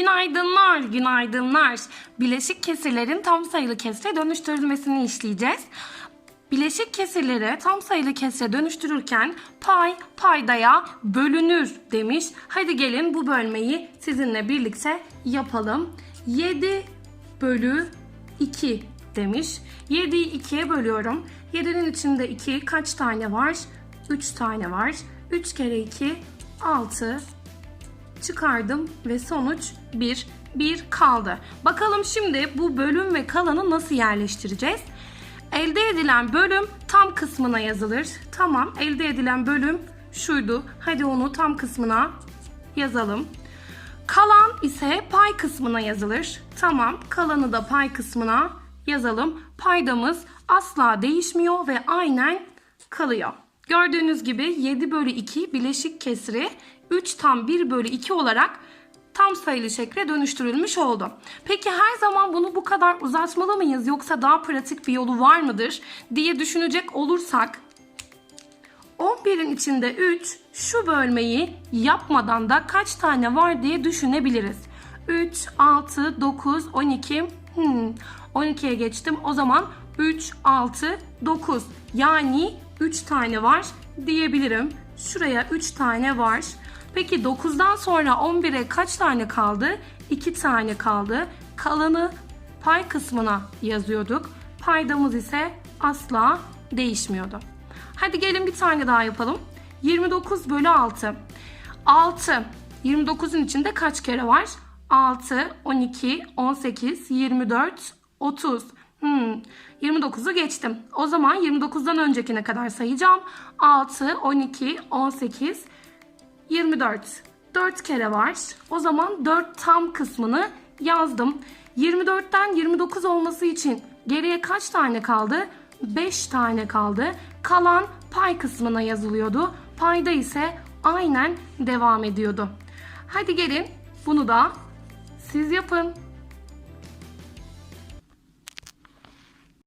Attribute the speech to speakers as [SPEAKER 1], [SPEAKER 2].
[SPEAKER 1] Günaydınlar, günaydınlar. Bileşik kesirlerin tam sayılı kesre dönüştürülmesini işleyeceğiz. Bileşik kesirleri tam sayılı kesre dönüştürürken pay paydaya bölünür demiş. Hadi gelin bu bölmeyi sizinle birlikte yapalım. 7 bölü 2 demiş. 7'yi 2'ye bölüyorum. 7'nin içinde 2 kaç tane var? 3 tane var. 3 kere 2 6 çıkardım ve sonuç 1. 1 kaldı. Bakalım şimdi bu bölüm ve kalanı nasıl yerleştireceğiz? Elde edilen bölüm tam kısmına yazılır. Tamam elde edilen bölüm şuydu. Hadi onu tam kısmına yazalım. Kalan ise pay kısmına yazılır. Tamam kalanı da pay kısmına yazalım. Paydamız asla değişmiyor ve aynen kalıyor. Gördüğünüz gibi 7 bölü 2 bileşik kesri 3 tam 1 bölü 2 olarak tam sayılı şekle dönüştürülmüş oldu. Peki her zaman bunu bu kadar uzatmalı mıyız yoksa daha pratik bir yolu var mıdır diye düşünecek olursak 11'in içinde 3 şu bölmeyi yapmadan da kaç tane var diye düşünebiliriz. 3, 6, 9, 12. Hmm, 12'ye geçtim. O zaman 3, 6, 9. Yani 3 tane var diyebilirim. Şuraya 3 tane var. Peki 9'dan sonra 11'e kaç tane kaldı? 2 tane kaldı. Kalanı pay kısmına yazıyorduk. Paydamız ise asla değişmiyordu. Hadi gelin bir tane daha yapalım. 29 bölü 6. 6. 29'un içinde kaç kere var? 6, 12, 18, 24, 30. Hmm. 29'u geçtim. O zaman 29'dan öncekine kadar sayacağım. 6, 12, 18, 24. 4 kere var. O zaman 4 tam kısmını yazdım. 24'ten 29 olması için geriye kaç tane kaldı? 5 tane kaldı. Kalan pay kısmına yazılıyordu. Payda ise aynen devam ediyordu. Hadi gelin bunu da siz yapın.